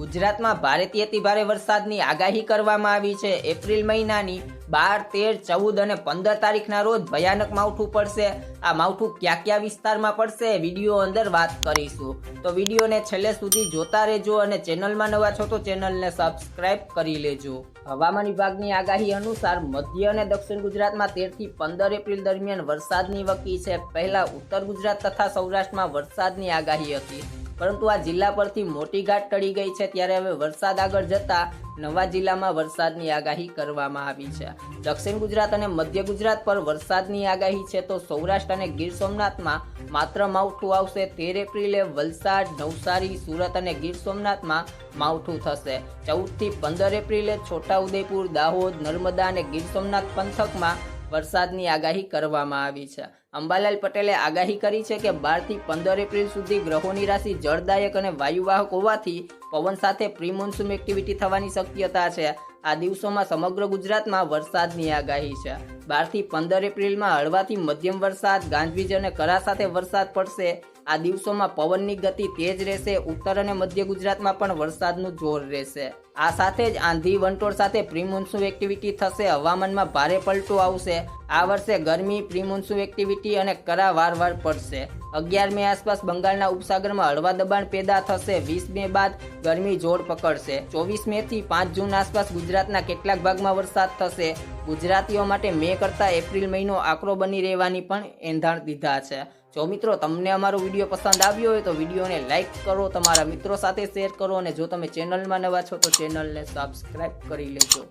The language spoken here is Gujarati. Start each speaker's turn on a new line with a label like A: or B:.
A: ગુજરાતમાં ભારેથી અતિ ભારે વરસાદની આગાહી કરવામાં આવી છે. એપ્રિલ મહિનાની બાર, તેર, ચૌદ અને પંદર તારીખના રોજ ભયાનક માવઠું પડશે. આ માવઠું કયા કયા વિસ્તારમાં પડશે વીડિયો અંદર વાત કરીશું. તો વિડીયોને છેલ્લે સુધી જોતા રહેજો અને ચેનલમાં નવા છો તો ચેનલને સબસ્ક્રાઇબ કરી લેજો. હવામાન વિભાગની આગાહી અનુસાર મધ્ય અને દક્ષિણ ગુજરાતમાં તેરથી પંદર એપ્રિલ દરમિયાન વરસાદની વકી છે. પહેલા ઉત્તર ગુજરાત તથા સૌરાષ્ટ્રમાં વરસાદની આગાહી હતી. પરંતુ આ જિલ્લા પરથી મોટી ઘાટ ટળી ગઈ છે ત્યારે હવે વરસાદ આગળ જતા નવા જિલ્લામાં વરસાદની આગાહી કરવામાં આવી છે. દક્ષિણ ગુજરાત અને મધ્ય ગુજરાત પર વરસાદની આગાહી છે તો સૌરાષ્ટ્ર અને ગીર સોમનાથમાં માત્ર માવઠું આવશે તેર એપ્રિલે વલસાડ, નવસારી, સુરત અને ગીર સોમનાથમાં માવઠું થશે. ચૌદથી પંદર એપ્રિલે છોટાઉદેપુર, દાહોદ, નર્મદા અને ગીર સોમનાથ પંથકમાં વરસાદની આગાહી કરવામાં આવી છે. અંબાલાલ પટેલે આગાહી કરી છે કે બારથી પંદર એપ્રિલ સુધી ગ્રહોની રાશિ જળદાયક અને વાયુવાહક હોવાથી પવન સાથે પ્રી એક્ટિવિટી થવાની શક્યતા છે. આ દિવસોમાં સમગ્ર ગુજરાતમાં વરસાદની આગાહી છે. બારથી પંદર એપ્રિલમાં હળવાથી મધ્યમ વરસાદ ગાંજવીજ અને કરા સાથે વરસાદ પડશે. આ દિવસોમાં પવનની ગતિ તેજ રહેશે, ઉત્તર અને મધ્ય ગુજરાતમાં પણ વરસાદનું જોર રહેશે. આ સાથે જ આંધી વંટોળ સાથે પ્રી એક્ટિવિટી થશે, હવામાનમાં ભારે પલટો આવશે. આ વર્ષે ગરમી પ્રી એક્ટિવિટી અને કરા વારવાર પડશે. અગિયાર મે આસપાસ બંગાળના ઉપસાગરમાં હળવા દબાણ પેદા થશે. વીસ મે બાદ ગરમી જોર પકડશે. ચોવીસ મે થી પાંચ જૂન આસપાસ ગુજરાતના કેટલાક ભાગમાં વરસાદ થશે. ગુજરાતીઓ માટે મે કરતાં એપ્રિલ મહિનો આકરો બની રહેવાની પણ એંધાણ દીધા છે. જો મિત્રો તમને અમારો વીડિયો પસંદ આવ્યો હોય તો વિડીયોને લાઇક કરો, તમારા મિત્રો સાથે શેર કરો અને જો તમે ચેનલમાં નવા છો તો ચેનલને સબસ્ક્રાઈબ કરી લેજો.